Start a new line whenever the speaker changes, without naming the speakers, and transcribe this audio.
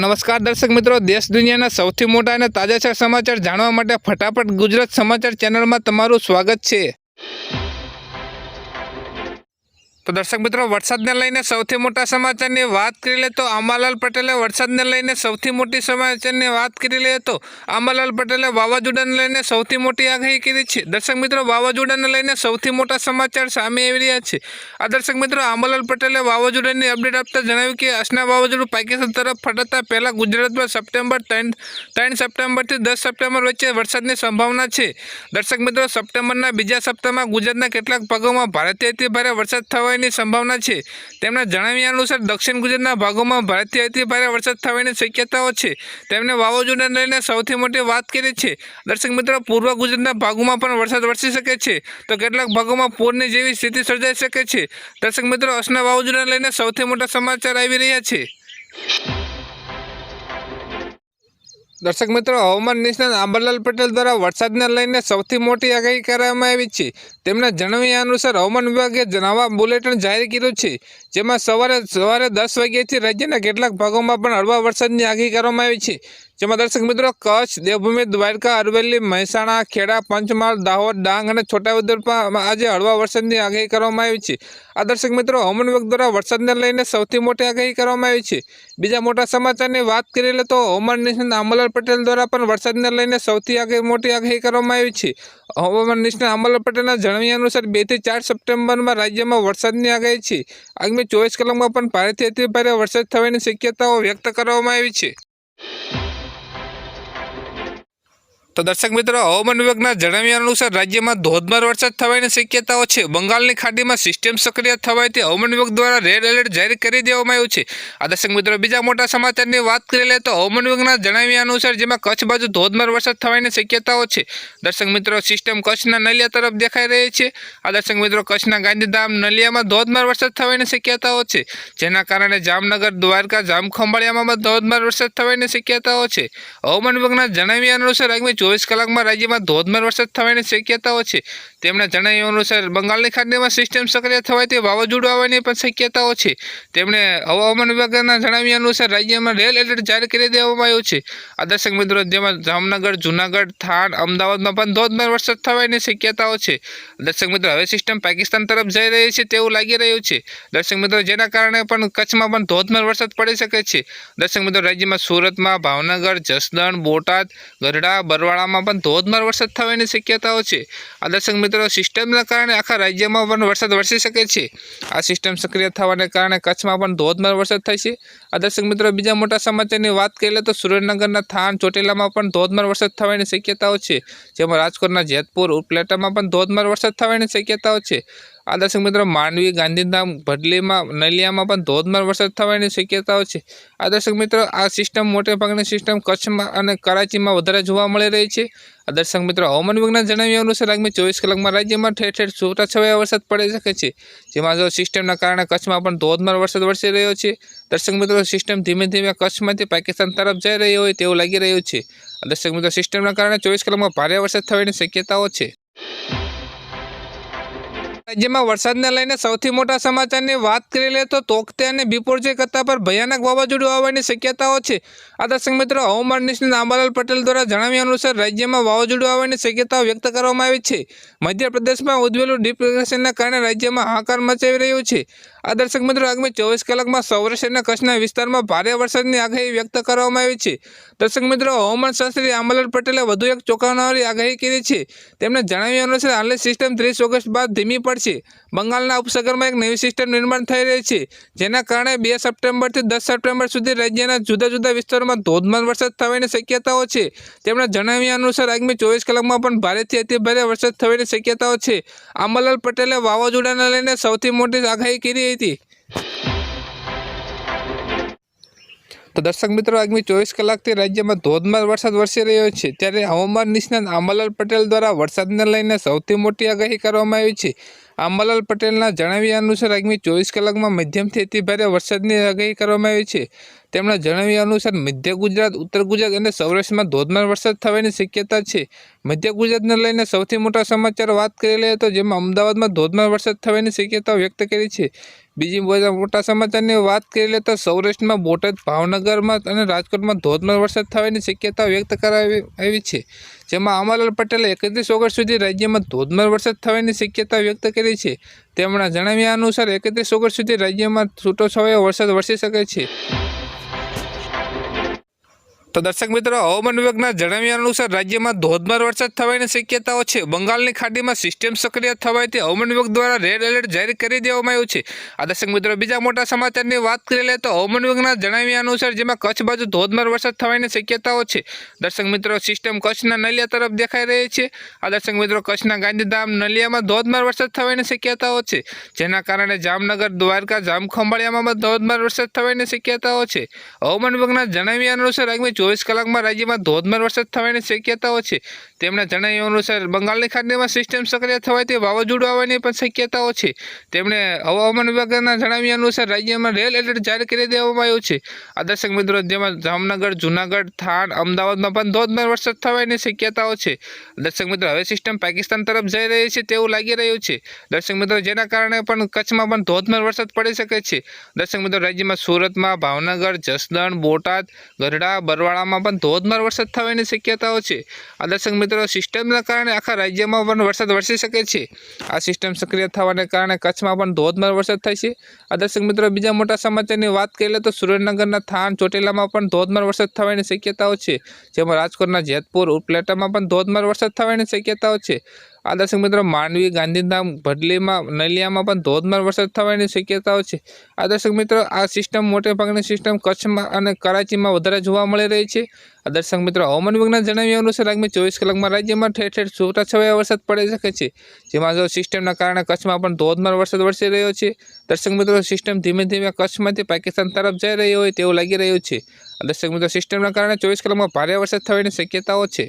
નમસ્કાર દર્શક મિત્રો, દેશ દુનિયાના સૌથી મોટા અને તાજા સમાચાર જાણવા માટે ફટાફટ ગુજરાત સમાચાર ચેનલમાં તમારું સ્વાગત છે. તો દર્શક મિત્રો, વરસાદને લઈને સૌથી મોટા સમાચારની વાત કરી લે તો આંબાલાલ પટેલે વરસાદને લઈને સૌથી મોટી સમાચારની વાત કરી લે તો આંબાલાલ પટેલે વાવાઝોડાને લઈને સૌથી મોટી આગાહી કરી છે. દર્શક મિત્રો, વાવાઝોડાને લઈને સૌથી મોટા સમાચાર સામે આવી રહ્યા છે. આ દર્શક મિત્રો, આંબાલાલ પટેલે વાવાઝોડાની અપડેટ આપતા જણાવ્યું કે અસના વાવાઝોડું પાકિસ્તાન તરફ ફટતા પહેલાં ગુજરાતમાં સપ્ટેમ્બર ત્રણ ત્રણ સપ્ટેમ્બરથી દસ સપ્ટેમ્બર વચ્ચે વરસાદની સંભાવના છે. દર્શક મિત્રો, સપ્ટેમ્બરના બીજા સપ્તાહમાં ગુજરાતના કેટલાક ભાગોમાં ભારેથી અતિ ભારે વરસાદ થવાની સંભાવના છે. તેમના જણાવ્યા અનુસાર, દક્ષિણ ગુજરાતના ભાગોમાં ભારેથી અતિ ભારે વરસાદ થવાની શક્યતાઓ છે. તેમણે વાવાઝોડાને લઈને સૌથી મોટી વાત કરી છે. દર્શક મિત્રો, પૂર્વ ગુજરાતના ભાગોમાં પણ વરસાદ વરસી શકે છે. તો કેટલાક ભાગોમાં પૂરની જેવી સ્થિતિ સર્જાઈ શકે છે. દર્શક મિત્રો, અસના વાવાઝોડાને લઈને સૌથી મોટા સમાચાર આવી રહ્યા છે. દર્શક મિત્રો, હવામાન નિષ્ણાત આંબરલાલ પટેલ દ્વારા વરસાદને લઈને સૌથી મોટી આગાહી કરવામાં આવી છે. તેમના જણાવ્યા અનુસાર હવામાન વિભાગે નવા બુલેટિન જાહેર કર્યું છે જેમાં સવારે સવારે દસ વાગ્યાથી રાજ્યના કેટલાક ભાગોમાં પણ હળવા વરસાદની આગાહી કરવામાં આવી છે. જેમાં દર્શક મિત્રો કચ્છ, દેવભૂમિ, દ્વારકા, અરવલ્લી, મહેસાણા, ખેડા, પંચમહાલ, દાહોદ, ડાંગ અને છોટાઉદેપુરમાં આજે હળવા વરસાદની આગાહી કરવામાં આવી છે. આ દર્શક મિત્રો હવામાન વિભાગ દ્વારા વરસાદને લઈને સૌથી મોટી આગાહી કરવામાં આવી છે. બીજા મોટા સમાચારની વાત કરી લે તો હવામાન નિષ્ણાત અમલાલ પટેલ દ્વારા પણ વરસાદને લઈને સૌથી આગળ મોટી આગાહી કરવામાં આવી છે. હવામાન નિષ્ણાત અમલ પટેલના જણાવ્યા અનુસાર બેથી ચાર સપ્ટેમ્બરમાં રાજ્યમાં વરસાદની આગાહી છે. આગામી ચોવીસ કલાકમાં પણ ભારેથી અતિ ભારે વરસાદ થવાની શક્યતાઓ વ્યક્ત કરવામાં આવી છે. તો દર્શક મિત્રો, હવામાન વિભાગના જણાવ્યા અનુસાર રાજ્યમાં ધોધમાર વરસાદ થવાની શક્યતાઓ છે. બંગાળની ખાડીમાં સિસ્ટમ સક્રિય થવાથી હવામાન વિભાગ દ્વારા રેડ એલર્ટ જાહેર કરી દેવામાં આવ્યું છે. આ દર્શક મિત્રો, બીજા મોટા સમાચારની વાત કરી લે તો હવામાન વિભાગના જણાવ્યા અનુસાર જેમાં કચ્છ બાજુ ધોધમાર વરસાદ થવાની શક્યતાઓ છે. દર્શક મિત્રો સિસ્ટમ કચ્છના નલિયા તરફ દેખાઈ રહી છે. આ દર્શક મિત્રો, કચ્છના ગાંધીધામ નલિયામાં ધોધમાર વરસાદ થવાની શક્યતાઓ છે. જેના કારણે જામનગર, દ્વારકા, જામખંભાળિયામાં ધોધમાર વરસાદ થવાની શક્યતાઓ છે. હવામાન વિભાગના જણાવ્યા અનુસાર આગામી ચોવીસ કલાકમાં રાજ્યમાં ધોધમાર વરસાદ થવાની શક્યતાઓ છે. તેમણે જણાવ્યા અનુસાર, બંગાળની ખાડીમાં સિસ્ટમ સક્રિય થવાથી વાવાઝોડું આવવાની પણ શક્યતાઓ છે. તેમણે હવામાન વિભાગના જણાવ્યા અનુસાર, રાજ્યમાં રેલ એલર્ટ જાહેર કરી દેવામાં આવ્યું છે. આ દર્શક મિત્રો, જેમાં જામનગર, જુનાગઢ, થાણ, અમદાવાદમાં પણ ધોધમાર વરસાદ થવાની શક્યતાઓ છે. દર્શક મિત્રો, હવે સિસ્ટમ પાકિસ્તાન તરફ જઈ રહી છે તેવું લાગી રહ્યું છે. દર્શક મિત્રો, જેના કારણે પણ કચ્છમાં પણ ધોધમાર વરસાદ પડી શકે છે. દર્શક મિત્રો, રાજ્યમાં સુરતમાં ભાવનગર, જસદણ, બોટાદ, ગઢડા બરવાળામાં પણ ધોધમાર વરસાદ થવાની શક્યતાઓ છે. આ દર્શક મિત્રો, સિસ્ટમના કારણે આખા રાજ્યમાં પણ વરસાદ વરસી શકે છે. આ સિસ્ટમ સક્રિય થવાને કારણે કચ્છમાં પણ ધોધમાર વરસાદ થશે આ દર્શક મિત્રો, બીજા મોટા સમાચારની વાત કરીએ તો સુરેન્દ્રનગરના થાન ચોટીલામાં પણ ધોધમાર વરસાદ થવાની શક્યતાઓ છે. જેમાં રાજકોટના જેતપુર ઉપલેટામાં પણ ધોધમાર વરસાદ થવાની શક્યતાઓ છે. આ દર્શક મિત્રો માંડવી ગાંધીધામ ભડલીમાં, નલિયામાં પણ ધોધમાર વરસાદ થવાની શક્યતાઓ છે. આ દર્શક મિત્રો, આ સિસ્ટમ મોટે ભાગની સિસ્ટમ કચ્છમાં અને કરાચીમાં વધારે જોવા મળી રહી છે. આ દર્શક મિત્રો, હવામાન વિભાગના જણાવ્યા અનુસાર આગામી ચોવીસ કલાકમાં રાજ્યમાં ઠેર ઠેર છૂટાછવાયા વરસાદ પડી શકે છે. જેમાં જો સિસ્ટમના કારણે કચ્છમાં પણ ધોધમાર વરસાદ વરસી રહ્યો છે. દર્શક મિત્રો સિસ્ટમ ધીમે ધીમે કચ્છમાંથી પાકિસ્તાન તરફ જઈ રહી હોય તેવું લાગી રહ્યું છે. દર્શક મિત્રો સિસ્ટમના કારણે ચોવીસ કલાકમાં ભારે વરસાદ થવાની શક્યતાઓ છે. રાજ્યમાં વરસાદને લઈને સૌથી મોટા સમાચારની વાત કરી લે તો તોકતે અને બિપોરજય કરતા પર ભયાનક વાવાઝોડું આવવાની શક્યતાઓ છે. આ દર્શક મિત્રો હવામાન નિષ્ણાત આંબાલાલ પટેલ દ્વારા જણાવ્યા અનુસાર રાજ્યમાં વાવાઝોડું આવવાની શક્યતાઓ વ્યક્ત કરવામાં આવી છે. મધ્યપ્રદેશમાં ઉદ્વેલું ડિપ્રેશનના કારણે રાજ્યમાં હાહાકાર મચાવી રહ્યું છે. આ દર્શક મિત્રો આગામી ચોવીસ કલાકમાં સૌરાષ્ટ્રના કચ્છના વિસ્તારમાં ભારે વરસાદની આગાહી વ્યક્ત કરવામાં આવી છે. દર્શક મિત્રો હવામાન શાસ્ત્રી આંબાલાલ પટેલે વધુ એક ચોંકાવનારી આગાહી કરી છે. તેમણે જણાવ્યા અનુસાર હાલની સિસ્ટમ ત્રીસ ઓગસ્ટ બાદ ધીમી પડશે બંગાળના ઉપસાગરમાં એક નવી સિસ્ટમ નિર્માણ થઈ રહી છે, જેના કારણે બે સપ્ટેમ્બરથી દસ સપ્ટેમ્બર સુધી રાજ્યના જુદા જુદા વિસ્તારોમાં ધોધમાર વરસાદ થવાની શક્યતાઓ છે. તેમના જણાવ્યા અનુસાર, આગામી ચોવીસ કલાકમાં પણ ભારેથી અતિભારે વરસાદ થવાની શક્યતાઓ છે. આંબાલાલ પટેલે વાવાઝોડાને લઈને સૌથી મોટી આગાહી કરી હતી. તો દર્શક મિત્રો, આગામી ચોવીસ કલાકથી રાજ્યમાં ધોધમાર વરસાદ વરસી રહ્યો છે, ત્યારે હવામાન નિષ્ણાત આંબાલાલ પટેલ દ્વારા વરસાદને લઈને સૌથી મોટી આગાહી કરવામાં આવી છે. આંબાલાલ પટેલના જણાવ્યા અનુસાર આગામી ચોવીસ કલાકમાં મધ્યમથી અતિભારે વરસાદની આગાહી કરવામાં આવી છે. તેમના જણાવ્યા અનુસાર, મધ્ય ગુજરાત, ઉત્તર ગુજરાત અને સૌરાષ્ટ્રમાં ધોધમાર વરસાદ થવાની શક્યતા છે. મધ્ય ગુજરાતને લઈને સૌથી મોટા સમાચાર વાત કરી લઈએ તો જેમાં અમદાવાદમાં ધોધમાર વરસાદ થવાની શક્યતા વ્યક્ત કરી છે. બીજી બધા મોટા સમાચારની વાત કરી લે તો સૌરાષ્ટ્રમાં, બોટાદ, ભાવનગરમાં અને રાજકોટમાં ધોધમાર વરસાદ થવાની શક્યતા વ્યક્ત કરાવી આવી છે. જેમાં અમરલાલ પટેલે એકત્રીસ ઓગસ્ટ સુધી રાજ્યમાં ધોધમાર વરસાદ થવાની શક્યતા વ્યક્ત કરી છે. તેમણે જણાવ્યા અનુસાર, એકત્રીસ ઓગસ્ટ સુધી રાજ્યમાં છૂટોછવાયો વરસાદ વરસી શકે છે. તો દર્શક મિત્રો, હવામાન વિભાગના જણાવ્યા અનુસાર રાજ્યમાં ધોધમાર વરસાદ થવાની શક્યતાઓ છે. બંગાળની ખાડીમાં સિસ્ટમ સક્રિય થવાથી હવામાન વિભાગ દ્વારા રેડ એલર્ટ જાહેર કરી દેવામાં આવ્યું છે. આ દર્શક મિત્રો, બીજા મોટા સમાચારની વાત કરી લે તો હવામાન વિભાગના જણાવ્યા અનુસાર જેમાં કચ્છ બાજુ ધોધમાર વરસાદ થવાની શક્યતાઓ છે. દર્શક મિત્રો સિસ્ટમ કચ્છના નલિયા તરફ દેખાઈ રહી છે. આ દર્શક મિત્રો, કચ્છના ગાંધીધામ નલિયામાં ધોધમાર વરસાદ થવાની શક્યતાઓ છે. જેના કારણે જામનગર, દ્વારકા, જામખંભાળિયામાં ધોધમાર વરસાદ થવાની શક્યતાઓ છે. હવામાન વિભાગના જણાવ્યા અનુસાર આગામી ચોવીસ કલાકમાં રાજ્યમાં ધોધમાર વરસાદ થવાની શક્યતાઓ છે. તેમના જણાવ્યા અનુસાર, બંગાળની ખાડીમાં સિસ્ટમ સક્રિય થવાથી વાવાઝોડું આવવાની પણ શક્યતાઓ છે. તેમણે હવામાન વિભાગના જણાવ્યા અનુસાર, રાજ્યમાં રેલ એલર્ટ જાહેર કરી દેવામાં આવ્યું છે. આ દર્શક મિત્રો, જેમાં જામનગર, જુનાગઢ થાન અમદાવાદમાં પણ ધોધમાર વરસાદ થવાની શક્યતાઓ છે. દર્શક મિત્રો, હવે સિસ્ટમ પાકિસ્તાન તરફ જઈ રહી છે તેવું લાગી રહ્યું છે. દર્શક મિત્રો, જેના કારણે પણ કચ્છમાં પણ ધોધમાર વરસાદ પડી શકે છે. દર્શક મિત્રો, રાજ્યમાં સુરતમાં ભાવનગર, જસદણ, બોટાદ, ગઢડા બરવાળામાં પણ ધોધમાર વરસાદ થવાની શક્યતાઓ છે. આ દર્શક મિત્રો, સિસ્ટમના કારણે આખા રાજ્યમાં પણ વરસાદ વરસી શકે છે. આ સિસ્ટમ સક્રિય થવાને કારણે કચ્છમાં પણ ધોધમાર વરસાદ થાય છે. આ દર્શક મિત્રો, બીજા મોટા સમાચારની વાત કરીએ તો સુરેન્દ્રનગરના થાન ચોટીલામાં પણ ધોધમાર વરસાદ થવાની શક્યતાઓ છે. જેમાં રાજકોટના જેતપુર ઉપલેટામાં પણ ધોધમાર વરસાદ થવાની શક્યતાઓ છે. આ દર્શક મિત્રો માંડવી ગાંધીધામ ભડલીમાં, નલિયામાં પણ ધોધમાર વરસાદ થવાની શક્યતાઓ છે. આ દર્શક મિત્રો, આ સિસ્ટમ મોટે ભાગની સિસ્ટમ કચ્છમાં અને કરાચીમાં વધારે જોવા મળી રહી છે. આ દર્શક મિત્રો, હવામાન વિભાગના જણાવ્યા અનુસાર આગામી ચોવીસ કલાકમાં રાજ્યમાં ઠેર ઠેર છૂટાછવાયા વરસાદ પડી શકે છે. જેમાં જો સિસ્ટમના કારણે કચ્છમાં પણ ધોધમાર વરસાદ વરસી રહ્યો છે. દર્શક મિત્રો સિસ્ટમ ધીમે ધીમે કચ્છમાંથી પાકિસ્તાન તરફ જઈ રહ્યો હોય તેવું લાગી રહ્યું છે. દર્શક મિત્રો સિસ્ટમના કારણે ચોવીસ કલાકમાં ભારે વરસાદ થવાની શક્યતાઓ છે.